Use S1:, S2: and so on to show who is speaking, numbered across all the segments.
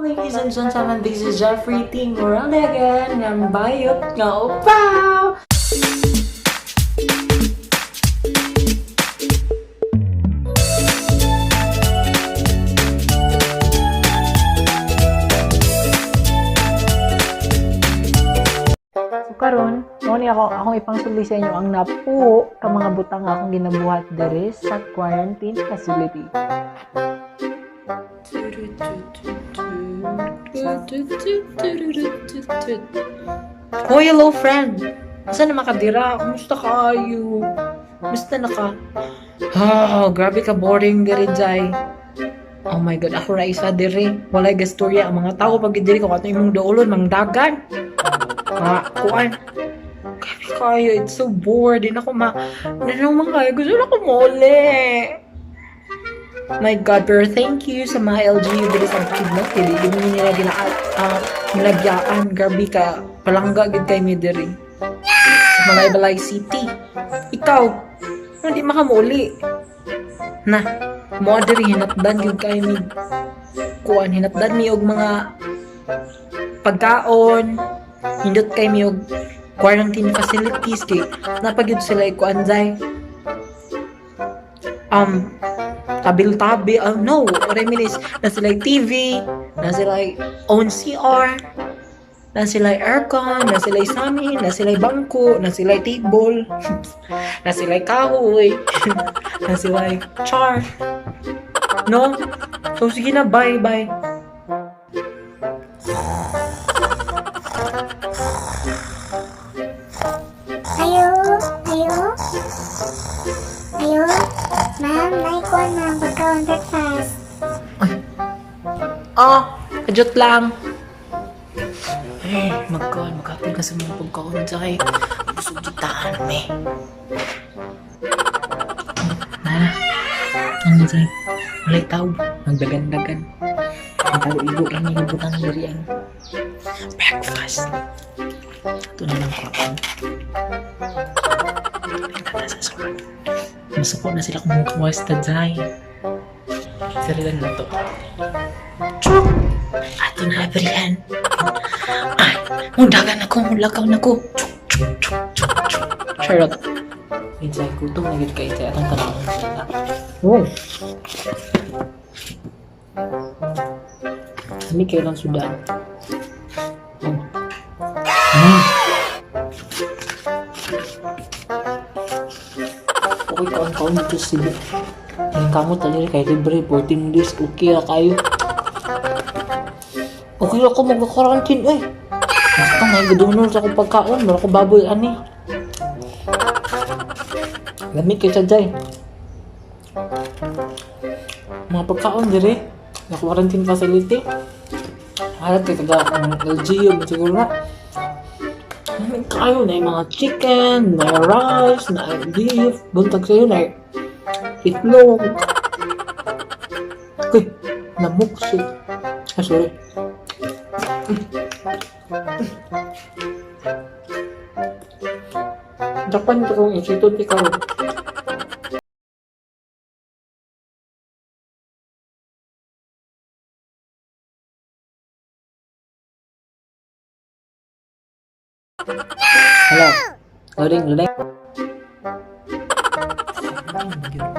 S1: Ladies and gentlemen, this is Jeffrey Ting Morales again ng Bayot nga Upaw! So karon, mo ni ako akong ipangsuli sa inyo ang napuo ka mga butang nga akong ginabuhat dere sa quarantine facility. Hoy, hello friend! Asa na makadira? Kumusta kayo? Kumusta na ka? Ah, grabe ka boring diri jay. Oh my god, ako ra isa diri. Walay gastorya ang mga tao pag diri ko ato imong doolon mang dagan. Ah, kuan. Grabe kayo, it's so bored. Di na ako ma... Nanaman kayo, gusto na ko muli. My God, pero thank you sa mga LGU dili sa kidnap. Dili, di mo nila gina uh, nilagyaan. Grabe ka, palangga gid kay mi diri. Sa Malaybalay City. Ikaw, hindi makamuli. Na, mo diri hinatdan gid kay mi. Kuan hinatdan mi og mga pagkaon, hindot kay mi og quarantine facilities kay napagyud sila ikuan jay. Um, tabil-tabi, oh no, is, na sila TV, na sila own CR, na sila aircon, na sila sami, na sila bangko, na sila table, na sila kahoy, na sila char. No? So, sige na, bye, kajot lang. Ay, magkaon, magkapil ka sa mga pagkaon sa kay busog gitaan, me. Nana, ano sa'yo? Walay tao, magdagan-dagan. Ang tao ibo rin yung butang diri ang breakfast. Ito na lang kaon. Na sa. Masuko na sila kung kawas ta dyan. Sarilan na to. Chuk! Ato na abrihan. Ay, mundagan ako, mulakaw na ko. Chuk, chuk, chuk, chuk, chuk. Charot. Minsan, gutom na gid kayo atong tanawon sila. Oh. Kami kayo lang sudan. Oh. Mm. Okay, kaon-kaon dito sila. Yung kamot tali kay libre 14 days okay ra kayo. Okay ako mag-quarantine eh. Basta nga gudunol sa akong pagkaon, wala ko baboy ani. Lamig kay sa day. Mga pagkaon dire na quarantine facility. Halat kay taga ang LGU mo siguro na. Lamig kayo na mga chicken, na rice, na beef, buntag sa'yo na itlog. Uy, siya. Ah, sorry. Japan ito kong institute ikaw. Hello. Loading, loading. Loading,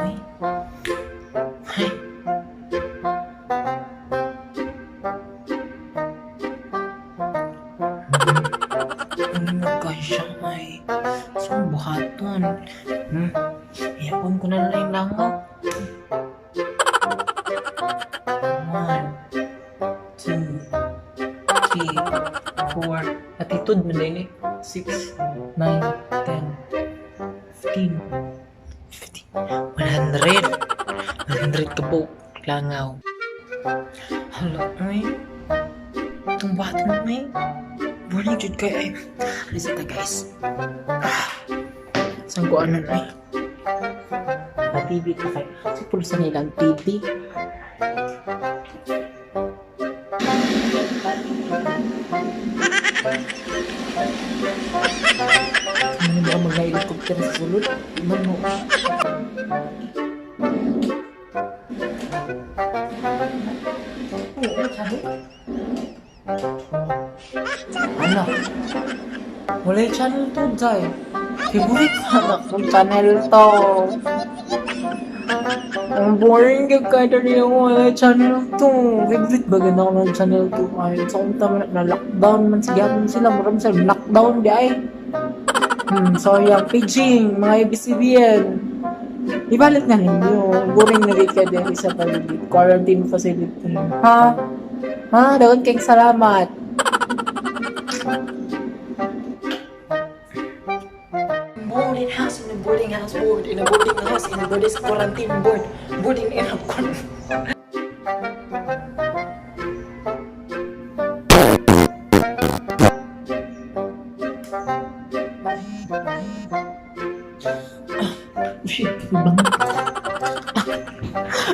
S1: Attitude mo din eh. Six, nine, ten, fifteen, fifteen, one hundred. One hundred ka po. Langaw. Hala, ay. Itong bata na may. Morning, Jude kay ay. Alis ito, guys. Ah. Saan ko na ay. Pa-TV ka kay. Si pulsa nilang TV. Ano ba ang mga helicopter sa sulod? Iman mo. Anak, mulai channel to, Jai. Favorite anak ng channel to. Ang boring ka kada niya wala yung channel to. Favorite ba ganda ko ng channel to? Ay, sa kong tama na lockdown man sige mo sila. Maram sa lockdown di ay. Hmm, so yung paging, mga ABCBN. Ibalik na ninyo. Boring na rin ka din sa paligid. Quarantine facility. Ha? Ha? Daon kayong salamat. boarding house in a boarding house board in a boarding house in a quarantine board. Boarding in ibang...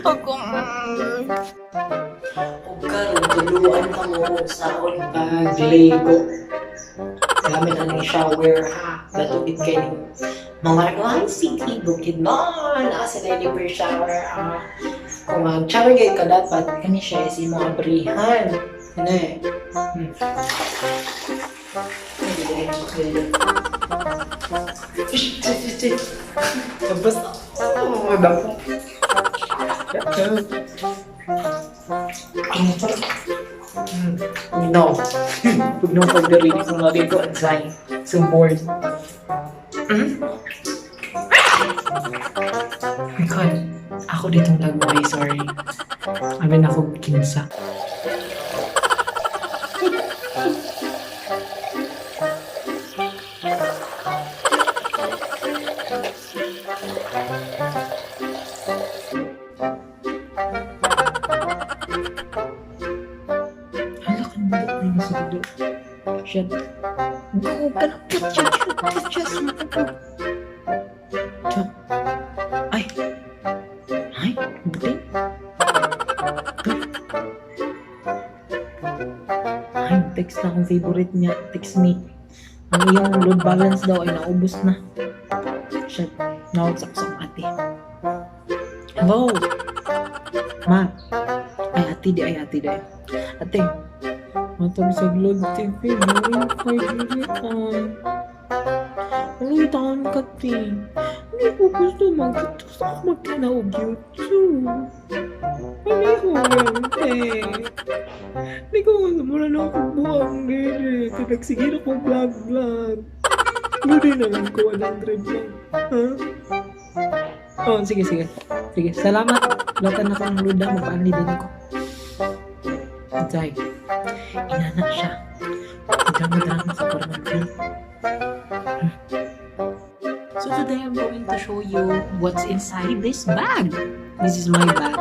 S1: Ako... Huwag ka rin, tuluan ka mo. Sa akong pag-lego. Gamit ang shower ha. Gatubit kayo ng mga one city bukid non. Asa na yung per shower ah. Kung mag-shower kayo ka dapat, kani siya is imong abrihan. Ano eh. Hmm. Tapos, oh, may bako. Huwag nung pagdarinig ng mga dito at sign. Support. Hmm? My God. Ako ditong nagbuhay, sorry. Amin ako kinsa. Shit. Go ka na. Shit, shit, shit, shit. Shit. Ay. Ay, buti. Ay, na akong favorite niya. Text me. Ang iyong load balance daw ay naubos na. Shit. Nawagsak sa ate. Hello. Ma. Ay, ate di. Ay, ate di. Ate. Matag sa load TV. Gawin kay diri ay. Ulitan ka, te. Hindi ko gusto magkita sa magkinaog YouTube. Hindi ko yan, te. Hindi ko gusto mo na ako buwang diri. Kaya sige na ko vlog-vlog. Ludi na lang ko 100 lang. Ha? Oh, sige, sige. Sige, salamat. Latan na kang luda, magpaanli din ko. Zay, inanak siya. Drama-drama sa quarantine. So today I'm going to show you what's inside this bag. This is my bag.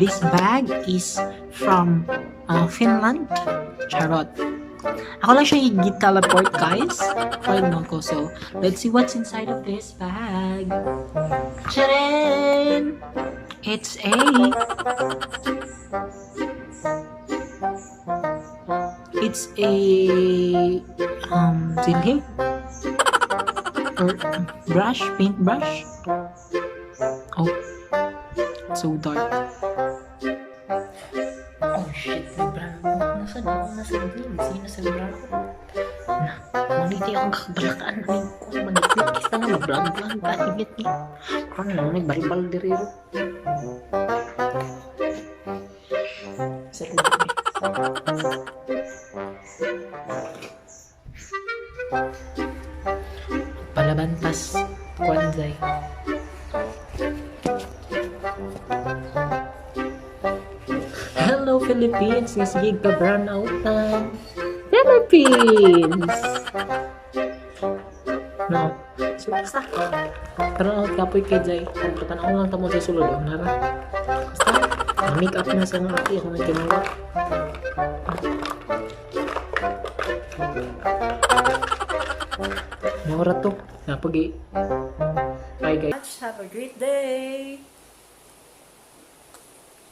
S1: This bag is from uh, Finland. Charot. Ako lang siya i-teleport guys. Fine mo ko. So, let's see what's inside of this bag. Charin! It's a... It's a... Um, silhig? or brush, paint brush. Oh, so dark. Oh shit, may brown. Nasa na ako nasa green? Sino sa brown? Na, maniti akong kakabalakaan na yung kung maniti. Kista na mag-vlog-vlog ka, higit ni. Kung ano, nagbalibal diriro. Palabantas, Kwanzay. Hello Philippines! Nasigig ka brown outan. Philippines! No. So, basta. Brown out kapoy kay Jay. Pagkatan ako lang tamo sa sulod. Ang nara. Basta. Na-make up na sa mga ati. Ako nagkinawa. Mura to. Napagi. Bye guys.
S2: Have a great day.